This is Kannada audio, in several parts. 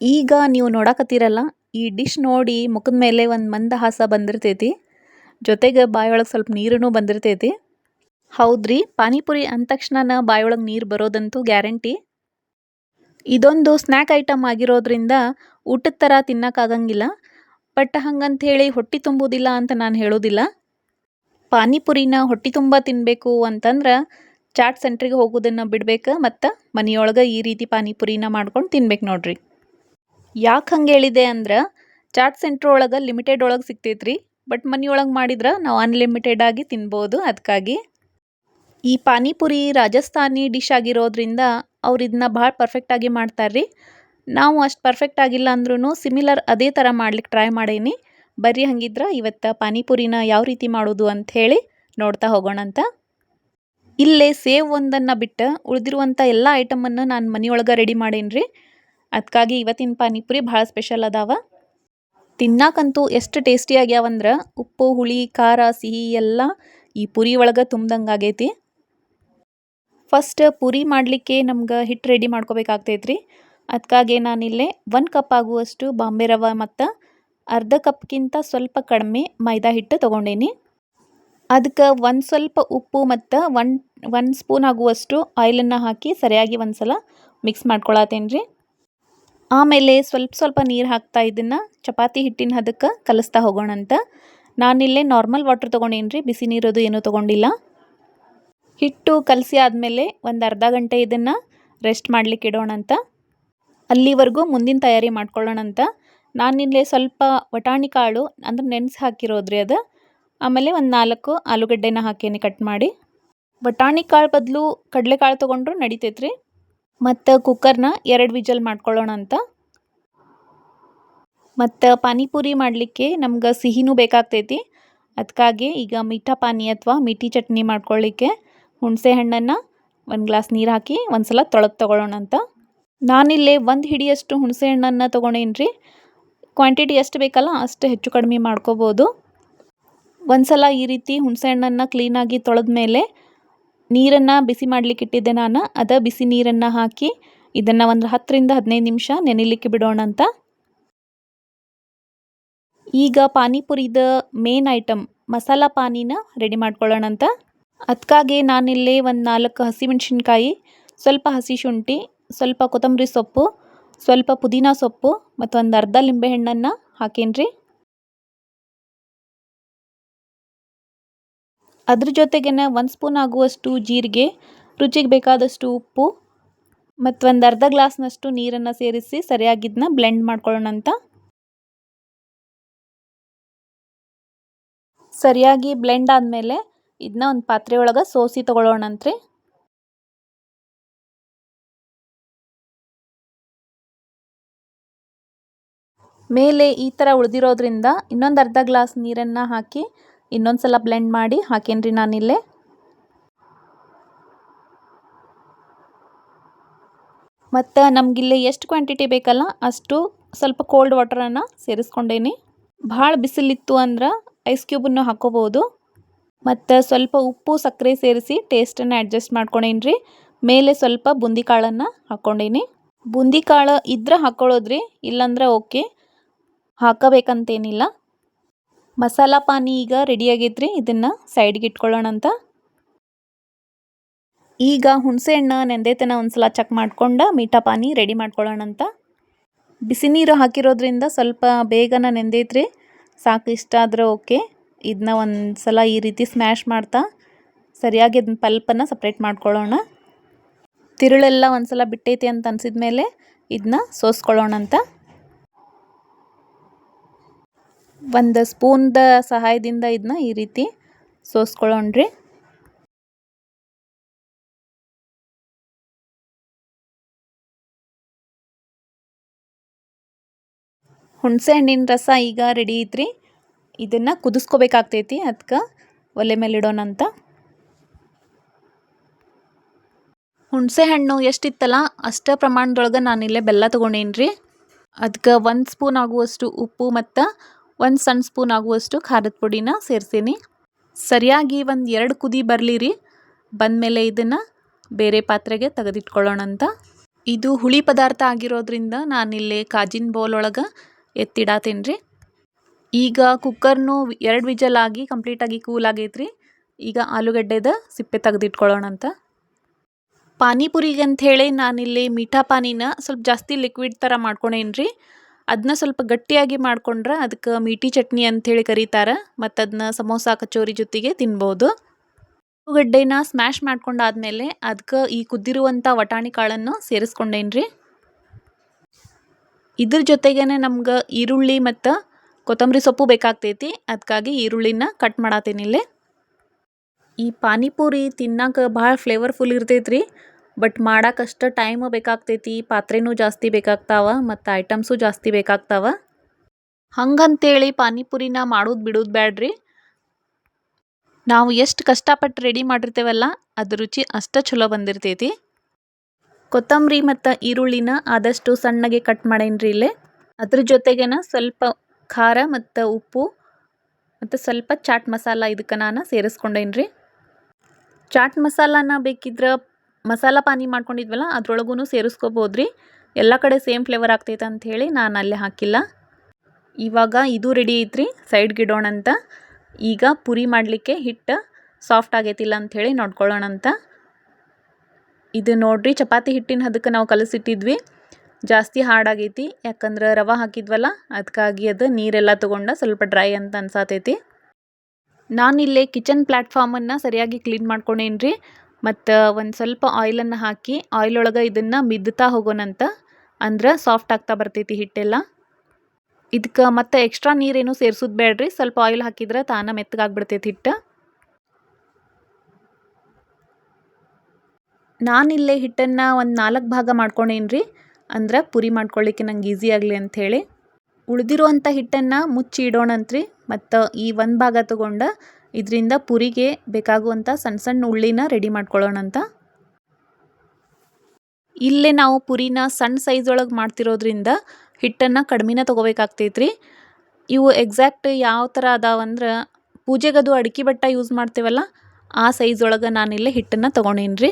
ಈಗ ನೀವು ನೋಡಾಕತ್ತೀರಲ್ಲ, ಈ ಡಿಶ್ ನೋಡಿ ಮುಖದ ಮೇಲೆ ಒಂದು ಮಂದಹಾಸ ಬಂದಿರ್ತೈತಿ. ಜೊತೆಗೆ ಬಾಯಿಯೊಳಗೆ ಸ್ವಲ್ಪ ನೀರೂ ಬಂದಿರ್ತೈತಿ. ಹೌದ್ರಿ, ಪಾನಿಪುರಿ ಅಂದ ತಕ್ಷಣ ಬಾಯೊಳಗೆ ನೀರು ಬರೋದಂತೂ ಗ್ಯಾರಂಟಿ. ಇದೊಂದು ಸ್ನ್ಯಾಕ್ ಐಟಮ್ ಆಗಿರೋದ್ರಿಂದ ಊಟದ ಥರ ತಿನ್ನೋಕ್ಕಾಗಂಗಿಲ್ಲ. ಬಟ್ ಹಂಗಂಥೇಳಿ ಹೊಟ್ಟೆ ತುಂಬುವುದಿಲ್ಲ ಅಂತ ನಾನು ಹೇಳೋದಿಲ್ಲ. ಪಾನಿಪುರಿನ ಹೊಟ್ಟೆ ತುಂಬ ತಿನ್ನಬೇಕು ಅಂತಂದ್ರೆ ಚಾಟ್ ಸೆಂಟ್ರಿಗೆ ಹೋಗೋದನ್ನು ಬಿಡ್ಬೇಕು ಮತ್ತು ಮನೆಯೊಳಗೆ ಈ ರೀತಿ ಪಾನಿಪುರಿನ ಮಾಡ್ಕೊಂಡು ತಿನ್ಬೇಕು ನೋಡ್ರಿ. ಯಾಕೆ ಹಂಗೆ ಹೇಳಿದೆ ಅಂದ್ರೆ ಚಾಟ್ ಸೆಂಟ್ರ್ ಒಳಗೆ ಲಿಮಿಟೆಡ್ ಒಳಗೆ ಸಿಗ್ತೈತ್ರಿ, ಬಟ್ ಮನೆಯೊಳಗೆ ಮಾಡಿದ್ರೆ ನಾವು ಅನ್ಲಿಮಿಟೆಡ್ ಆಗಿ ತಿನ್ಬೋದು ಅದಕ್ಕಾಗಿ ಈ ಪಾನಿಪುರಿ ರಾಜಸ್ಥಾನಿ ಡಿಶ್ ಆಗಿರೋದ್ರಿಂದ ಅವ್ರು ಇದನ್ನ ಭಾಳ ಪರ್ಫೆಕ್ಟಾಗಿ ಮಾಡ್ತಾರೆ ರೀ ನಾವು ಅಷ್ಟು ಪರ್ಫೆಕ್ಟ್ ಆಗಿಲ್ಲ ಅಂದ್ರೂ ಸಿಮಿಲರ್ ಅದೇ ಥರ ಮಾಡ್ಲಿಕ್ಕೆ ಟ್ರೈ ಮಾಡೀನಿ. ಬರ್ರಿ ಹಂಗಿದ್ರೆ ಇವತ್ತು ಪಾನಿಪುರಿನ ಯಾವ ರೀತಿ ಮಾಡೋದು ಅಂಥೇಳಿ ನೋಡ್ತಾ ಹೋಗೋಣಂತ ಇಲ್ಲೇ ಸೇವ್ ಒಂದನ್ನು ಬಿಟ್ಟು ಉಳಿದಿರುವಂಥ ಎಲ್ಲ ಐಟಮನ್ನು ನಾನು ಮನೆಯೊಳಗೆ ರೆಡಿ ಮಾಡೀನಿ ರೀ ಅದಕ್ಕಾಗಿ ಇವತ್ತಿನ ಪಾನಿಪುರಿ ಭಾಳ ಸ್ಪೆಷಲ್ ಅದಾವ. ತಿನ್ನಾಕಂತೂ ಎಷ್ಟು ಟೇಸ್ಟಿ ಆಗ್ಯಾವಂದ್ರೆ ಉಪ್ಪು, ಹುಳಿ, ಖಾರ, ಸಿಹಿ ಎಲ್ಲ ಈ ಪುರಿ ಒಳಗೆ ತುಂಬ್ದಂಗೆ ಆಗೈತಿ. ಫಸ್ಟ್ ಪುರಿ ಮಾಡಲಿಕ್ಕೆ ನಮ್ಗೆ ಹಿಟ್ಟು ರೆಡಿ ಮಾಡ್ಕೋಬೇಕಾಗ್ತೈತ್ರಿ. ಅದಕ್ಕಾಗಿ ನಾನಿಲ್ಲೇ ಒನ್ ಕಪ್ ಆಗುವಷ್ಟು ಬಾಂಬೆ ರವೆ ಮತ್ತು ಅರ್ಧ ಕಪ್ಗಿಂತ ಸ್ವಲ್ಪ ಕಡಿಮೆ ಮೈದಾ ಹಿಟ್ಟು ತೊಗೊಂಡೇನಿ. ಅದಕ್ಕೆ ಒಂದು ಸ್ವಲ್ಪ ಉಪ್ಪು ಮತ್ತು ಒನ್ ಒನ್ ಸ್ಪೂನ್ ಆಗುವಷ್ಟು ಆಯಿಲನ್ನು ಹಾಕಿ ಸರಿಯಾಗಿ ಒಂದು ಸಲ ಮಿಕ್ಸ್ ಮಾಡ್ಕೊಳತ್ತೇನೆ ರೀ ಆಮೇಲೆ ಸ್ವಲ್ಪ ಸ್ವಲ್ಪ ನೀರು ಹಾಕ್ತಾ ಇದನ್ನು ಚಪಾತಿ ಹಿಟ್ಟಿನ ಹದಕ್ಕೆ ಕಲಿಸ್ತಾ ಹೋಗೋಣಂತ ನಾನಿಲ್ಲೇ ನಾರ್ಮಲ್ ವಾಟ್ರ್ ತೊಗೊಂಡೇನು ರೀ ಬಿಸಿ ನೀರೋದು ಏನೂ ತೊಗೊಂಡಿಲ್ಲ. ಹಿಟ್ಟು ಕಲಸಿ ಆದಮೇಲೆ ಒಂದು ಅರ್ಧ ಗಂಟೆ ಇದನ್ನು ರೆಸ್ಟ್ ಮಾಡಲಿಕ್ಕೆ ಇಡೋಣಂತ ಅಲ್ಲಿವರೆಗೂ ಮುಂದಿನ ತಯಾರಿ ಮಾಡ್ಕೊಳ್ಳೋಣಂತ ನಾನಿಲ್ಲೇ ಸ್ವಲ್ಪ ವಟಾಣಿ ಕಾಳು ಅಂದ್ರೆ ನೆನೆಸಿ ಹಾಕಿರೋದ್ರಿ ಅದು. ಆಮೇಲೆ ಒಂದು ನಾಲ್ಕು ಆಲೂಗಡ್ಡೆನ ಹಾಕೇನಿ ಕಟ್ ಮಾಡಿ. ಬಟಾಣಿ ಕಾಳು ಬದಲು ಕಡಲೆಕಾಳು ತೊಗೊಂಡ್ರು ನಡಿತೈತೆ ರೀ ಮತ್ತು ಕುಕ್ಕರ್ನ ಎರಡು ವಿಜಲ್ ಮಾಡ್ಕೊಳ್ಳೋಣ ಅಂತ. ಮತ್ತು ಪಾನಿಪುರಿ ಮಾಡಲಿಕ್ಕೆ ನಮ್ಗೆ ಸಿಹಿನೂ ಬೇಕಾಗ್ತೈತಿ. ಅದಕ್ಕಾಗಿ ಈಗ ಮಿಠಾ ಪಾನಿ ಅಥವಾ ಮಿಠಿ ಚಟ್ನಿ ಮಾಡ್ಕೊಳ್ಳಿಕ್ಕೆ ಹುಣಸೆ ಹಣ್ಣನ್ನು ಒಂದು ಗ್ಲಾಸ್ ನೀರು ಹಾಕಿ ಒಂದು ಸಲ ತೊಳೆದು ತೊಗೊಳ್ಳೋಣ ಅಂತ. ನಾನಿಲ್ಲೇ ಒಂದು ಹಿಡಿಯಷ್ಟು ಹುಣಸೆ ಹಣ್ಣನ್ನು ತೊಗೊಂಡೇನಿ ರೀ ಕ್ವಾಂಟಿಟಿ ಎಷ್ಟು ಬೇಕಲ್ಲ ಅಷ್ಟು ಹೆಚ್ಚು ಕಡಿಮೆ ಮಾಡ್ಕೋಬೋದು. ಒಂದು ಸಲ ಈ ರೀತಿ ಹುಣಸೆ ಹಣ್ಣನ್ನು ಕ್ಲೀನಾಗಿ ತೊಳೆದ ಮೇಲೆ ನೀರನ್ನು ಬಿಸಿ ಮಾಡಲಿಕ್ಕೆ ಇಟ್ಟಿದ್ದೆ ನಾನು. ಅದ ಬಿಸಿ ನೀರನ್ನು ಹಾಕಿ ಇದನ್ನು ಒಂದು ಹತ್ತರಿಂದ ಹದಿನೈದು ನಿಮಿಷ ನೆನಿಲಿಕ್ಕೆ ಬಿಡೋಣ ಅಂತ. ಈಗ ಪಾನಿಪುರಿದ ಮೇನ್ ಐಟಮ್ ಮಸಾಲ ಪಾನಿನ ರೆಡಿ ಮಾಡ್ಕೊಳ್ಳೋಣ ಅಂತ. ಅದಕ್ಕಾಗಿ ನಾನಿಲ್ಲಿ ಒಂದು ನಾಲ್ಕು ಹಸಿಮೆಣಸಿನ್ಕಾಯಿ, ಸ್ವಲ್ಪ ಹಸಿ ಶುಂಠಿ, ಸ್ವಲ್ಪ ಕೊತ್ತಂಬರಿ ಸೊಪ್ಪು, ಸ್ವಲ್ಪ ಪುದೀನ ಸೊಪ್ಪು ಮತ್ತು ಒಂದು ಅರ್ಧ ಲಿಂಬೆಹಣ್ಣನ್ನು ಹಾಕೇನಿ ಅದ್ರ ಜೊತೆಗೇನೆ ಒಂದು ಸ್ಪೂನ್ ಆಗುವಷ್ಟು ಜೀರಿಗೆ, ರುಚಿಗೆ ಬೇಕಾದಷ್ಟು ಉಪ್ಪು, ಮತ್ತು ಒಂದು ಅರ್ಧ ಗ್ಲಾಸ್ನಷ್ಟು ನೀರನ್ನು ಸೇರಿಸಿ ಸರಿಯಾಗಿದ್ದನ್ನ ಬ್ಲೆಂಡ್ ಮಾಡ್ಕೊಳ್ಳೋಣ ಅಂತ. ಸರಿಯಾಗಿ ಬ್ಲೆಂಡ್ ಆದಮೇಲೆ ಇದನ್ನ ಒಂದು ಪಾತ್ರೆ ಒಳಗೆ ಸೋಸಿ ತೊಗೊಳ್ಳೋಣಂತ್ರಿ ಮೇಲೆ ಈ ಥರ ಉಳಿದಿರೋದ್ರಿಂದ ಇನ್ನೊಂದು ಅರ್ಧ ಗ್ಲಾಸ್ ನೀರನ್ನು ಹಾಕಿ ಇನ್ನೊಂದು ಸಲ ಬ್ಲೆಂಡ್ ಮಾಡಿ ಹಾಕೇನ್ರಿ ಇಲ್ಲೇ ಮತ್ತು ನಮಗಿಲ್ಲಿ ಎಷ್ಟು ಕ್ವಾಂಟಿಟಿ ಬೇಕಲ್ಲ, ಅಷ್ಟು ಸ್ವಲ್ಪ ಕೋಲ್ಡ್ ವಾಟರನ್ನು ಸೇರಿಸ್ಕೊಂಡೇನಿ. ಭಾಳ ಬಿಸಿಲಿತ್ತು ಅಂದ್ರೆ ಐಸ್ ಕ್ಯೂಬನ್ನು ಹಾಕೋಬೋದು. ಮತ್ತು ಸ್ವಲ್ಪ ಉಪ್ಪು, ಸಕ್ಕರೆ ಸೇರಿಸಿ ಟೇಸ್ಟನ್ನು ಅಡ್ಜಸ್ಟ್ ಮಾಡ್ಕೊಂಡೇನ್ರಿ ಮೇಲೆ ಸ್ವಲ್ಪ ಬೂಂದಿ ಕಾಳನ್ನು ಹಾಕ್ಕೊಂಡೇನಿ ಬೂಂದಿ ಕಾಳು ಇದ್ರೆ ಹಾಕ್ಕೊಳ್ಳೋದ್ರಿ ಇಲ್ಲಾಂದ್ರೆ ಓಕೆ ಹಾಕಬೇಕಂತೇನಿಲ್ಲ. ಮಸಾಲ ಪಾನಿ ಈಗ ರೆಡಿ ಆಗೈತ್ರಿ, ಇದನ್ನು ಸೈಡ್ಗೆ ಇಟ್ಕೊಳ್ಳೋಣ ಅಂತ. ಈಗ ಹುಣಸೆ ಹಣ್ಣು, ನೆಂದೈತನ ಒಂದು ಸಲ ಚೆಕ್ ಮಾಡ್ಕೊಂಡು ಮೀಠಾ ಪಾನಿ ರೆಡಿ ಮಾಡ್ಕೊಳ್ಳೋಣ ಅಂತ. ಬಿಸಿ ನೀರು ಹಾಕಿರೋದ್ರಿಂದ ಸ್ವಲ್ಪ ಬೇಗನ ನೆಂದೈತ್ರಿ ಸಾಕು ಇಷ್ಟ ಆದರೆ ಓಕೆ ಇದನ್ನ ಒಂದು ಸಲ ಈ ರೀತಿ ಸ್ಮ್ಯಾಶ್ ಮಾಡ್ತಾ ಸರಿಯಾಗಿ ಅದನ್ನ ಪಲ್ಪನ್ನು ಸಪ್ರೇಟ್ ಮಾಡ್ಕೊಳ್ಳೋಣ. ತಿರುಳೆಲ್ಲ ಒಂದು ಸಲ ಬಿಟ್ಟೈತಿ ಅಂತ ಅನ್ಸಿದ್ಮೇಲೆ ಇದನ್ನ ಸೋಸ್ಕೊಳ್ಳೋಣ ಅಂತ. ಒಂದು ಸ್ಪೂನ್ದ ಸಹಾಯದಿಂದ ಇದನ್ನ ಈ ರೀತಿ ಸೋಸ್ಕೊಳ್ಳೋಣ್ರಿ ಹುಣಸೆ ಹಣ್ಣಿನ ರಸ ಈಗ ರೆಡಿ ಐತ್ರಿ. ಇದನ್ನು ಕುದಿಸ್ಕೋಬೇಕಾಗ್ತೈತಿ ಅದಕ್ಕೆ ಒಲೆ ಮೇಲೆ ಇಡೋಣ ಅಂತ. ಹುಣಸೆ ಹಣ್ಣು ಎಷ್ಟಿತ್ತಲ್ಲ ಅಷ್ಟೇ ಪ್ರಮಾಣದೊಳಗೆ ನಾನಿಲ್ಲೇ ಬೆಲ್ಲ ತೊಗೊಂಡೇನಿ ರೀ ಅದಕ್ಕೆ ಒಂದು ಸ್ಪೂನ್ ಆಗುವಷ್ಟು ಉಪ್ಪು ಮತ್ತು ಒಂದು ಸಣ್ಣ ಸ್ಪೂನ್ ಆಗುವಷ್ಟು ಖಾರದ ಪುಡಿನ ಸೇರಿಸೀನಿ. ಸರಿಯಾಗಿ ಒಂದು ಎರಡು ಕುದಿ ಬರಲಿ ರೀ ಬಂದಮೇಲೆ ಇದನ್ನು ಬೇರೆ ಪಾತ್ರೆಗೆ ತೆಗೆದಿಟ್ಕೊಳ್ಳೋಣಂತ. ಇದು ಹುಳಿ ಪದಾರ್ಥ ಆಗಿರೋದ್ರಿಂದ ನಾನಿಲ್ಲಿ ಕಾಜಿನ ಬೌಲ್ ಒಳಗೆ ಎತ್ತಿಡಾತೀನಿ ರೀ ಈಗ ಕುಕ್ಕರ್ನು ಎರಡು ವಿಜಲ್ ಆಗಿ ಕಂಪ್ಲೀಟಾಗಿ ಕೂಲ್ ಆಗೈತ್ರಿ. ಈಗ ಆಲೂಗಡ್ಡೆದ ಸಿಪ್ಪೆ ತೆಗೆದಿಟ್ಕೊಳ್ಳೋಣ ಅಂತ ಪಾನಿಪುರಿಗೆ ಅಂಥೇಳಿ ನಾನಿಲ್ಲಿ ಮೀಠಾ ಪಾನಿನ ಸ್ವಲ್ಪ ಜಾಸ್ತಿ ಲಿಕ್ವಿಡ್ ಥರ ಮಾಡ್ಕೊಂಡೇನ್ರಿ ಅದನ್ನ ಸ್ವಲ್ಪ ಗಟ್ಟಿಯಾಗಿ ಮಾಡ್ಕೊಂಡ್ರೆ ಅದಕ್ಕೆ ಮೀಟಿ ಚಟ್ನಿ ಅಂಥೇಳಿ ಕರೀತಾರೆ, ಮತ್ತು ಅದನ್ನ ಸಮೋಸ ಕಚೋರಿ ಜೊತೆಗೆ ತಿನ್ಬೋದು. ಆಲೂಗಡ್ಡೆನ ಸ್ಮ್ಯಾಶ್ ಮಾಡ್ಕೊಂಡಾದ್ಮೇಲೆ ಅದಕ್ಕೆ ಈ ಕುದ್ದಿರುವಂಥ ವಟಾಣಿ ಕಾಳನ್ನು ಸೇರಿಸ್ಕೊಂಡೇನ್ರಿ. ಇದ್ರ ಜೊತೆಗೇ ನಮ್ಗೆ ಈರುಳ್ಳಿ ಮತ್ತು ಕೊತ್ತಂಬರಿ ಸೊಪ್ಪು ಬೇಕಾಗ್ತೈತಿ ಅದಕ್ಕಾಗಿ ಈರುಳ್ಳಿನ ಕಟ್ ಮಾಡತ್ತೀನಿ ಇಲ್ಲಿ ಈ ಪಾನಿಪುರಿ ತಿನ್ನಕ್ಕೆ ಭಾಳ ಫ್ಲೇವರ್ಫುಲ್ ಇರ್ತೈತೆ ರೀ ಬಟ್ ಮಾಡೋಕ್ಕಷ್ಟು ಟೈಮ್ ಬೇಕಾಗ್ತೈತಿ, ಪಾತ್ರೆನೂ ಜಾಸ್ತಿ ಬೇಕಾಗ್ತಾವ, ಮತ್ತು ಐಟಮ್ಸು ಜಾಸ್ತಿ ಬೇಕಾಗ್ತಾವ. ಹಂಗಂತೇಳಿ ಪಾನಿಪುರಿನ ಮಾಡೋದು ಬಿಡೋದು ಬ್ಯಾಡ್ರಿ. ನಾವು ಎಷ್ಟು ಕಷ್ಟಪಟ್ಟು ರೆಡಿ ಮಾಡಿರ್ತೇವಲ್ಲ ಅದ್ರ ರುಚಿ ಅಷ್ಟು ಚಲೋ ಬಂದಿರ್ತೈತಿ. ಕೊತ್ತಂಬರಿ ಮತ್ತು ಈರುಳ್ಳಿನ ಆದಷ್ಟು ಸಣ್ಣಗೆ ಕಟ್ ಮಾಡೇನ್ರಿ ಇಲ್ಲೇ. ಅದ್ರ ಜೊತೆಗೇನ ಸ್ವಲ್ಪ ಖಾರ ಮತ್ತು ಉಪ್ಪು, ಮತ್ತು ಸ್ವಲ್ಪ ಚಾಟ್ ಮಸಾಲ ಇದಕ್ಕೆ ನಾನು ಸೇರಿಸ್ಕೊಂಡೇನ್ರಿ. ಚಾಟ್ ಮಸಾಲಾನ ಬೇಕಿದ್ರೆ ಮಸಾಲ ಪಾನಿ ಮಾಡ್ಕೊಂಡಿದ್ವಲ್ಲ ಅದ್ರೊಳಗೂ ಸೇರಿಸ್ಕೋಬೋದು ರೀ ಎಲ್ಲ ಕಡೆ ಸೇಮ್ ಫ್ಲೇವರ್ ಆಗ್ತೈತೆ ಅಂಥೇಳಿ ನಾನು ಅಲ್ಲಿ ಹಾಕಿಲ್ಲ. ಇವಾಗ ಇದು ರೆಡಿ ಐತ್ರಿ ಸೈಡ್ಗೆ ಇಡೋಣ ಅಂತ. ಈಗ ಪುರಿ ಮಾಡಲಿಕ್ಕೆ ಹಿಟ್ಟು ಸಾಫ್ಟ್ ಆಗೈತಿಲ್ಲ ಅಂಥೇಳಿ ನೋಡ್ಕೊಳ್ಳೋಣ ಅಂತ. ಇದು ನೋಡ್ರಿ, ಚಪಾತಿ ಹಿಟ್ಟಿನ ಹದಕ್ಕೆ ನಾವು ಕಲಸಿಟ್ಟಿದ್ವಿ. ಜಾಸ್ತಿ ಹಾಡಾಗೈತಿ ಯಾಕಂದ್ರೆ ರವೆ ಹಾಕಿದ್ವಲ್ಲ ಅದಕ್ಕಾಗಿ ಅದು ನೀರೆಲ್ಲ ತೊಗೊಂಡು ಸ್ವಲ್ಪ ಡ್ರೈ ಅಂತ ಅನ್ಸಾತೈತಿ. ನಾನಿಲ್ಲೇ ಕಿಚನ್ ಪ್ಲ್ಯಾಟ್ಫಾರ್ಮನ್ನು ಸರಿಯಾಗಿ ಕ್ಲೀನ್ ಮಾಡ್ಕೊಂಡೇನ್ರಿ. ಮತ್ತು ಒಂದು ಸ್ವಲ್ಪ ಆಯಿಲನ್ನು ಹಾಕಿ ಆಯಿಲ್ ಒಳಗೆ ಇದನ್ನು ಮಿದ್ದುತ್ತಾ ಹೋಗೋಣಂತ ಅಂದ್ರೆ ಸಾಫ್ಟ್ ಆಗ್ತಾ ಬರ್ತೈತಿ ಹಿಟ್ಟೆಲ್ಲ. ಇದಕ್ಕೆ ಮತ್ತೆ ಎಕ್ಸ್ಟ್ರಾ ನೀರೇನು ಸೇರಿಸೋದು ಬೇಡ್ರಿ ಸ್ವಲ್ಪ ಆಯಿಲ್ ಹಾಕಿದ್ರೆ ತಾನ ಮೆತ್ತಗಾಗ್ಬಿಡ್ತೈತಿ ಹಿಟ್ಟು. ನಾನಿಲ್ಲೇ ಹಿಟ್ಟನ್ನು ಒಂದು ನಾಲ್ಕು ಭಾಗ ಮಾಡ್ಕೊಂಡೇನಿ ರೀ ಅಂದ್ರೆ ಪುರಿ ಮಾಡ್ಕೊಳ್ಳಿಕ್ಕೆ ನಂಗೆ ಈಸಿ ಆಗಲಿ ಅಂಥೇಳಿ ಉಳಿದಿರುವಂಥ ಹಿಟ್ಟನ್ನು ಮುಚ್ಚಿ ಇಡೋಣಂತ್ರಿ, ಮತ್ತು ಈ ಒಂದು ಭಾಗ ತಗೊಂಡು ಇದರಿಂದ ಪುರಿಗೆ ಬೇಕಾಗುವಂಥ ಸಣ್ಣ ಸಣ್ಣ ಉಳ್ಳಿನ ರೆಡಿ ಮಾಡ್ಕೊಳ್ಳೋಣಂತ ಇಲ್ಲೇ ನಾವು ಪುರಿನ ಸಣ್ಣ ಸೈಜ್ ಒಳಗೆ ಮಾಡ್ತಿರೋದ್ರಿಂದ ಹಿಟ್ಟನ್ನು ಕಡಿಮೆನ ತೊಗೋಬೇಕಾಗ್ತೈತ್ರಿ. ಇವು ಎಕ್ಸಾಕ್ಟ್ ಯಾವ ಥರ ಅದಾವಂದ್ರೆ ಪೂಜೆಗದು ಅಡಿಕೆ ಬಟ್ಟ ಯೂಸ್ ಮಾಡ್ತೀವಲ್ಲ, ಆ ಸೈಜ್ ಒಳಗೆ ನಾನಿಲ್ಲೇ ಹಿಟ್ಟನ್ನು ತೊಗೊಂಡೀನಿ ರೀ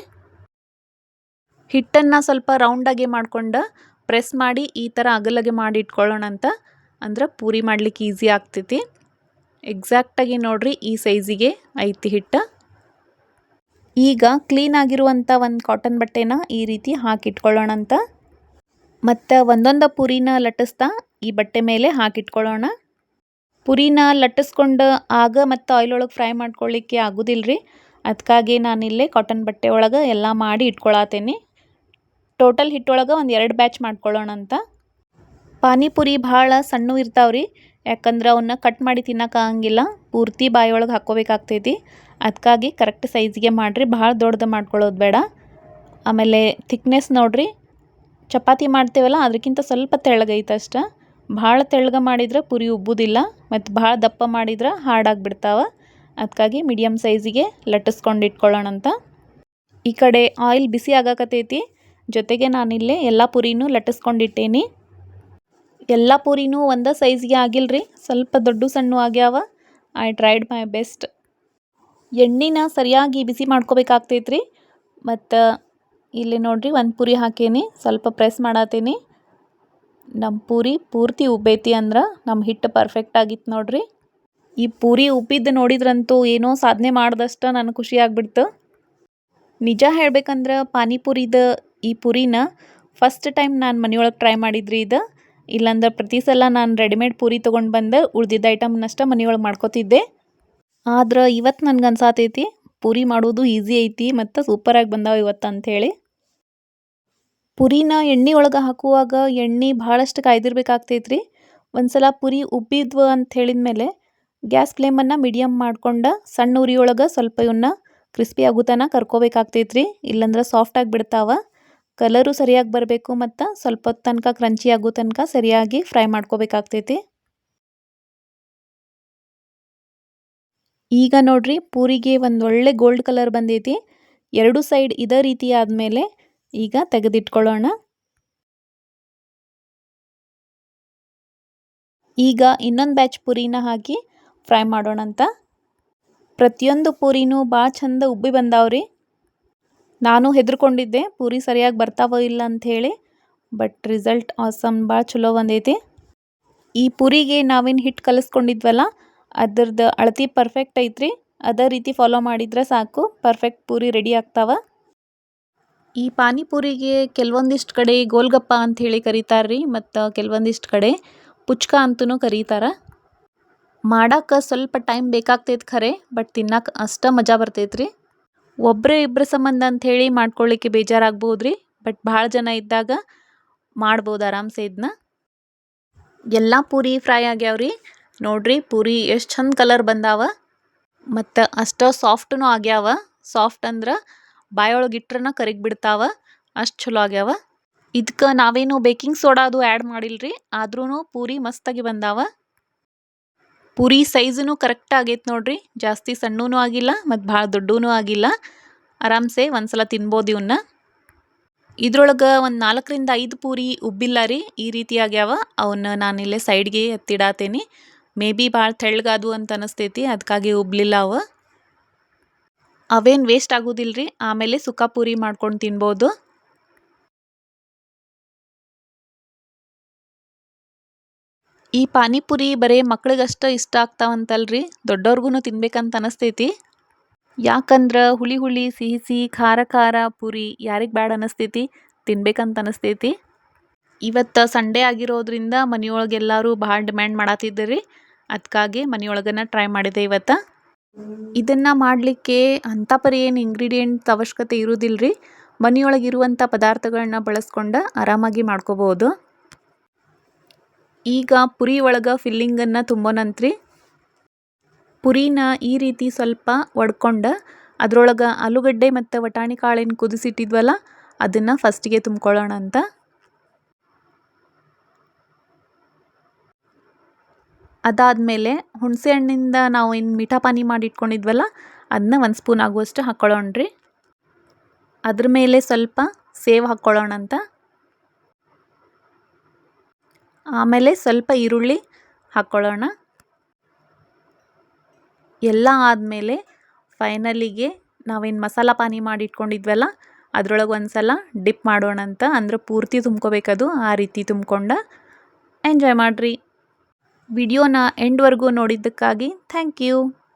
ಹಿಟ್ಟನ್ನು ಸ್ವಲ್ಪ ರೌಂಡಾಗಿ ಮಾಡ್ಕೊಂಡು ಪ್ರೆಸ್ ಮಾಡಿ ಈ ಥರ ಅಗಲಗೆ ಮಾಡಿ ಇಟ್ಕೊಳ್ಳೋಣ ಅಂತ, ಅಂದ್ರೆ ಪೂರಿ ಮಾಡ್ಲಿಕ್ಕೆ ಈಸಿ ಆಗ್ತೈತಿ. ಎಕ್ಸಾಕ್ಟಾಗಿ ನೋಡ್ರಿ ಈ ಸೈಜಿಗೆ ಐತಿ ಹಿಟ್ಟ. ಈಗ ಕ್ಲೀನ್ ಆಗಿರುವಂಥ ಒಂದು ಕಾಟನ್ ಬಟ್ಟೆನ ಈ ರೀತಿ ಹಾಕಿಟ್ಕೊಳ್ಳೋಣ ಅಂತ ಮತ್ತು ಒಂದೊಂದು ಪುರಿನ ಲಟ್ಟಿಸ್ತಾ ಈ ಬಟ್ಟೆ ಮೇಲೆ ಹಾಕಿಟ್ಕೊಳ್ಳೋಣ. ಪುರಿನ ಲಟ್ಟಿಸ್ಕೊಂಡು ಆಗ ಮತ್ತು ಆಯಿಲ್ ಒಳಗೆ ಫ್ರೈ ಮಾಡ್ಕೊಳ್ಳಿಕ್ಕೆ ಆಗೋದಿಲ್ಲ ರೀ ಅದಕ್ಕಾಗಿ ನಾನಿಲ್ಲೇ ಕಾಟನ್ ಬಟ್ಟೆ ಒಳಗೆ ಎಲ್ಲ ಮಾಡಿ ಇಟ್ಕೊಳತ್ತೀನಿ ಟೋಟಲ್ ಹಿಟ್ಟೊಳಗೆ ಒಂದು ಎರಡು ಬ್ಯಾಚ್ ಮಾಡ್ಕೊಳ್ಳೋಣ ಅಂತ ಪಾನಿಪುರಿ ಭಾಳ ಸಣ್ಣ ಇರ್ತಾವ್ರಿ. ಯಾಕಂದ್ರೆ ಅವನ್ನ ಕಟ್ ಮಾಡಿ ತಿನ್ನೋಕ್ಕಾಗಂಗಿಲ್ಲ ಪೂರ್ತಿ ಬಾಯಿಯೊಳಗೆ ಹಾಕ್ಕೋಬೇಕಾಗ್ತೈತಿ. ಅದಕ್ಕಾಗಿ ಕರೆಕ್ಟ್ ಸೈಜ್ಗೆ ಮಾಡಿರಿ. ಭಾಳ ದೊಡ್ಡದು ಮಾಡ್ಕೊಳ್ಳೋದು ಬೇಡ. ಆಮೇಲೆ ಥಿಕ್ನೆಸ್ ನೋಡಿರಿ. ಚಪಾತಿ ಮಾಡ್ತೇವಲ್ಲ ಅದಕ್ಕಿಂತ ಸ್ವಲ್ಪ ತೆಳ್ಳಗೈತೆ ಅಷ್ಟೆ. ಭಾಳ ತೆಳ್ಳಗೆ ಮಾಡಿದ್ರೆ ಪುರಿ ಉಬ್ಬುದಿಲ್ಲ. ಮತ್ತು ಭಾಳ ದಪ್ಪ ಮಾಡಿದ್ರೆ ಹಾರ್ಡಾಗಿಬಿಡ್ತಾವೆ ಅದಕ್ಕಾಗಿ ಮೀಡಿಯಮ್ ಸೈಜಿಗೆ ಲಟ್ಟಿಸ್ಕೊಂಡು ಇಟ್ಕೊಳ್ಳೋಣಂತ. ಈ ಕಡೆ ಆಯಿಲ್ ಬಿಸಿ ಆಗಾಕತ್ತೈತಿ ಜೊತೆಗೆ ನಾನಿಲ್ಲೇ ಎಲ್ಲ ಪುರಿನೂ ಲಟ್ಟಿಸ್ಕೊಂಡಿಟ್ಟೇನಿ. ಎಲ್ಲ ಪೂರಿನೂ ಒಂದೇ ಸೈಜ್ಗೆ ಆಗಿಲ್ಲ ಸ್ವಲ್ಪ ದೊಡ್ಡ ಸಣ್ಣ ಆಗ್ಯಾವ. ಐ ಟ್ರೈಡ್ ಮೈ ಬೆಸ್ಟ್ ಎಣ್ಣೆನ ಸರಿಯಾಗಿ ಬಿಸಿ ಮಾಡ್ಕೋಬೇಕಾಗ್ತೈತೆ ರೀ ಮತ್ತು ಇಲ್ಲಿ ನೋಡಿರಿ ಒಂದು ಪೂರಿ ಹಾಕೇನಿ. ಸ್ವಲ್ಪ ಪ್ರೆಸ್ ಮಾಡತ್ತೀನಿ ನಮ್ಮ ಪೂರಿ ಪೂರ್ತಿ ಉಬ್ಬೈತಿ ಅಂದ್ರೆ ನಮ್ಮ ಹಿಟ್ಟು ಪರ್ಫೆಕ್ಟ್ ಆಗಿತ್ತು ನೋಡಿರಿ. ಈ ಪೂರಿ ಉಬ್ಬಿದ್ದು ನೋಡಿದ್ರಂತೂ ಏನೋ ಸಾಧನೆ ಮಾಡ್ದಷ್ಟು ನನಗೆ ಖುಷಿ ಆಗ್ಬಿಡ್ತು. ನಿಜ ಹೇಳ್ಬೇಕಂದ್ರೆ ಪಾನಿಪುರಿದ ಈ ಪುರಿನ ಫಸ್ಟ್ ಟೈಮ್ ನಾನು ಮನೆಯೊಳಗೆ ಟ್ರೈ ಮಾಡಿದ್ರಿ ಇದು. ಇಲ್ಲಾಂದ್ರೆ ಪ್ರತಿ ಸಲ ನಾನು ರೆಡಿಮೇಡ್ ಪೂರಿ ತೊಗೊಂಡು ಬಂದು ಉಳ್ದಿದ್ದ ಐಟಮ್ನಷ್ಟ ಮನೆಯೊಳಗೆ ಮಾಡ್ಕೋತಿದ್ದೆ. ಆದ್ರೆ ಇವತ್ತು ನನಗೆ ಅನ್ಸಾತೈತಿ, ಪೂರಿ ಮಾಡೋದು ಈಸಿ ಐತಿ ಮತ್ತು ಸೂಪರಾಗಿ ಬಂದಾವ ಇವತ್ತು ಅಂಥೇಳಿ ಪುರಿನ ಎಣ್ಣೆ ಒಳಗೆ ಹಾಕುವಾಗ ಎಣ್ಣೆ ಭಾಳಷ್ಟು ಕಾಯ್ದಿರ್ಬೇಕಾಗ್ತೈತೆ ರೀ ಒಂದು ಸಲ ಪುರಿ ಉಬ್ಬಿದ್ವು ಅಂತ ಹೇಳಿದ ಮೇಲೆ ಗ್ಯಾಸ್ ಫ್ಲೇಮನ್ನು ಮೀಡಿಯಮ್ ಮಾಡ್ಕೊಂಡು ಸಣ್ಣ ಉರಿಯೊಳಗೆ ಸ್ವಲ್ಪ ಇವನ್ನ ಕ್ರಿಸ್ಪಿ ಆಗುತ್ತಾನ ಕರ್ಕೋಬೇಕಾಗ್ತೈತಿ ರೀ ಇಲ್ಲಾಂದ್ರೆ ಸಾಫ್ಟಾಗಿ ಬಿಡ್ತಾವ. ಕಲರು ಸರಿಯಾಗಿ ಬರಬೇಕು ಮತ್ತು ಸ್ವಲ್ಪ ತನಕ ಕ್ರಂಚಿ ಆಗೋ ತನಕ ಸರಿಯಾಗಿ ಫ್ರೈ ಮಾಡ್ಕೋಬೇಕಾಗ್ತೈತಿ. ಈಗ ನೋಡ್ರಿ ಪೂರಿಗೆ ಒಂದು ಒಳ್ಳೆ ಗೋಲ್ಡ್ ಕಲರ್ ಬಂದೈತಿ. ಎರಡು ಸೈಡ್ ಇದೇ ರೀತಿ ಆದಮೇಲೆ ಈಗ ತೆಗೆದಿಟ್ಕೊಳ್ಳೋಣ. ಈಗ ಇನ್ನೊಂದು ಬ್ಯಾಚ್ ಪೂರಿನ ಹಾಕಿ ಫ್ರೈ ಮಾಡೋಣಂತ. ಪ್ರತಿಯೊಂದು ಪೂರಿನೂ ಭಾಳ ಚಂದ ಉಬ್ಬಿ ಬಂದಾವ್ರಿ. ನಾನು ಹೆದರ್ಕೊಂಡಿದ್ದೆ, ಪೂರಿ ಸರಿಯಾಗಿ ಬರ್ತಾವೋ ಇಲ್ಲ ಅಂಥೇಳಿ ಬಟ್ ರಿಸಲ್ಟ್ ಆಸಮ್ ಭಾಳ ಚಲೋ ಬಂದೈತಿ. ಈ ಪೂರಿಗೆ ನಾವೇನು ಹಿಟ್ಟು ಕಲಿಸ್ಕೊಂಡಿದ್ವಲ್ಲ, ಅದ್ರದ್ದು ಅಳತಿ ಪರ್ಫೆಕ್ಟ್ ಐತ್ರಿ, ಅದೇ ರೀತಿ ಫಾಲೋ ಮಾಡಿದ್ರೆ ಸಾಕು ಪರ್ಫೆಕ್ಟ್ ಪೂರಿ ರೆಡಿ ಆಗ್ತಾವ. ಈ ಪಾನಿಪುರಿಗೆ ಕೆಲವೊಂದಿಷ್ಟು ಕಡೆ ಗೋಲ್ಗಪ್ಪ ಅಂತ ಹೇಳಿ ಕರೀತಾರೆ ರೀ ಮತ್ತು ಕೆಲವೊಂದಿಷ್ಟು ಕಡೆ ಪುಚ್ಕ ಅಂತೂ ಕರೀತಾರೆ. ಮಾಡಕ್ಕೆ ಸ್ವಲ್ಪ ಟೈಮ್ ಬೇಕಾಗ್ತೈತೆ ಖರೆ ಬಟ್ ತಿನ್ನಕ್ಕೆ ಅಷ್ಟ ಮಜಾ ಬರ್ತೈತೆ ರೀ ಒಬ್ಬರೇ ಇಬ್ಬರ ಸಂಬಂಧ ಅಂಥೇಳಿ ಮಾಡ್ಕೊಳ್ಳಿಕ್ಕೆ ಬೇಜಾರಾಗ್ಬೋದು ರೀ ಬಟ್ ಭಾಳ ಜನ ಇದ್ದಾಗ ಮಾಡ್ಬೋದು ಆರಾಮ್ಸೆ ಇದನ್ನ ಎಲ್ಲ ಪೂರಿ ಫ್ರೈ ಆಗ್ಯಾವ್ರಿ. ನೋಡ್ರಿ ಪೂರಿ ಎಷ್ಟು ಚಂದ ಕಲರ್ ಬಂದಾವ. ಮತ್ತು ಅಷ್ಟು ಸಾಫ್ಟೂ ಆಗ್ಯಾವ. ಸಾಫ್ಟ್ ಅಂದ್ರೆ ಬಾಯೊಳಗೆ ಇಟ್ರನ ಕರಿಗೆ ಬಿಡ್ತಾವ. ಅಷ್ಟು ಚಲೋ ಆಗ್ಯಾವ. ಇದಕ್ಕೆ ನಾವೇನು ಬೇಕಿಂಗ್ ಸೋಡಾ ಅದು ಆ್ಯಡ್ ರೀ ಆದ್ರೂ ಪೂರಿ ಮಸ್ತಾಗಿ ಬಂದಾವ. ಪೂರಿ ಸೈಜೂ ಕರೆಕ್ಟ್ ಆಗೈತೆ ನೋಡ್ರಿ. ಜಾಸ್ತಿ ಸಣ್ಣೂ ಆಗಿಲ್ಲ, ಮತ್ತು ಭಾಳ ದೊಡ್ಡೂ ಆಗಿಲ್ಲ. ಆರಾಮ್ಸೆ ಒಂದ್ಸಲ ತಿನ್ಬೋದು ಇವನ್ನ ಇದ್ರೊಳಗೆ ಒಂದು ನಾಲ್ಕರಿಂದ ಐದು ಪೂರಿ ಉಬ್ಬಿಲ್ಲ ರೀ, ಈ ರೀತಿ ಆಗ್ಯಾವ. ಅವನ್ನ ನಾನಿಲ್ಲೇ ಸೈಡ್ಗೆ ಎತ್ತಿಡಾತೇನಿ. ಮೇ ಬಿ ಭಾಳ ತೆಳ್ಳಗಾದು ಅಂತ ಅನಿಸ್ತೈತಿ ಅದಕ್ಕಾಗಿ ಉಬ್ಲಿಲ್ಲ ಅವ. ಅವೇನು ವೇಸ್ಟ್ ಆಗೋದಿಲ್ಲ ರೀ ಆಮೇಲೆ ಸುಕ್ಕ ಪೂರಿ ಮಾಡ್ಕೊಂಡು ತಿನ್ಬೋದು. ಈ ಪಾನಿಪುರಿ ಬರೀ ಮಕ್ಳಿಗಷ್ಟೇ ಇಷ್ಟ ಆಗ್ತಾವಂತಲ್ರಿ? ದೊಡ್ಡವ್ರಿಗೂ ತಿನ್ಬೇಕಂತ ಅನಿಸ್ತೈತಿ. ಯಾಕಂದ್ರೆ ಹುಳಿ ಹುಳಿ, ಸಿಹಿ ಸಿಹಿ, ಖಾರ ಖಾರ ಪುರಿ ಯಾರಿಗೆ ಬ್ಯಾಡ ಅನಿಸ್ತೈತಿ? ತಿನ್ಬೇಕಂತ ಅನಿಸ್ತೈತಿ. ಇವತ್ತು ಸಂಡೇ ಆಗಿರೋದ್ರಿಂದ ಮನೆಯೊಳಗೆ ಎಲ್ಲರೂ ಭಾಳ ಡಿಮ್ಯಾಂಡ್ ಮಾಡತ್ತಿದ್ದೀರಿ ಅದಕ್ಕಾಗಿ ಮನೆಯೊಳಗನ ಟ್ರೈ ಮಾಡಿದೆ ಇವತ್ತು. ಇದನ್ನು ಮಾಡಲಿಕ್ಕೆ ಅಂಥ ಪರಿ ಏನು ಇಂಗ್ರೀಡಿಯೆಂಟ್ಸ್ ಅವಶ್ಯಕತೆ ಇರೋದಿಲ್ಲ ರೀ ಮನೆಯೊಳಗಿರುವಂಥ ಪದಾರ್ಥಗಳನ್ನ ಬಳಸ್ಕೊಂಡು ಆರಾಮಾಗಿ ಮಾಡ್ಕೋಬೋದು. ಈಗ ಪುರಿ ಒಳಗೆ ಫಿಲ್ಲಿಂಗನ್ನು ತುಂಬೋಣಂತ್ರಿ. ಪುರಿನ ಈ ರೀತಿ ಸ್ವಲ್ಪ ಒಡ್ಕೊಂಡು ಅದ್ರೊಳಗೆ ಆಲೂಗಡ್ಡೆ ಮತ್ತು ವಟಾಣಿ ಕಾಳೇನು ಕುದಿಸಿಟ್ಟಿದ್ವಲ್ಲ, ಅದನ್ನು ಫಸ್ಟಿಗೆ ತುಂಬ್ಕೊಳ್ಳೋಣ ಅಂತ. ಅದಾದಮೇಲೆ ಹುಣಸೆ ಹಣ್ಣಿಂದ ನಾವು ಏನು ಮಿಠಾ ಪಾನಿ ಮಾಡಿ ಇಟ್ಕೊಂಡಿದ್ವಲ್ಲ ಅದನ್ನ ಒಂದು ಸ್ಪೂನ್ ಆಗುವಷ್ಟು ಹಾಕ್ಕೊಳ್ಳೋಣ್ರಿ ಅದ್ರ ಮೇಲೆ ಸ್ವಲ್ಪ ಸೇವ್ ಹಾಕ್ಕೊಳ್ಳೋಣ ಅಂತ ಆಮೇಲೆ ಸ್ವಲ್ಪ ಈರುಳ್ಳಿ ಹಾಕ್ಕೊಳ್ಳೋಣ. ಎಲ್ಲ ಆದಮೇಲೆ ಫೈನಲಿಗೆ ನಾವೇನು ಮಸಾಲ ಪಾನಿ ಮಾಡಿ ಇಟ್ಕೊಂಡಿದ್ವಲ್ಲ ಅದರೊಳಗೆ ಒಂದು ಸಲ ಡಿಪ್ ಮಾಡೋಣ ಅಂತ. ಅಂದ್ರೆ ಪೂರ್ತಿ ತುಂಬ್ಕೋಬೇಕದು, ಆ ರೀತಿ ತುಂಬ್ಕೊಂಡು ಎಂಜಾಯ್ ಮಾಡಿರಿ. ವಿಡಿಯೋನ ಎಂಡ್ವರೆಗೂ ನೋಡಿದ್ದಕ್ಕಾಗಿ ಥ್ಯಾಂಕ್ ಯು.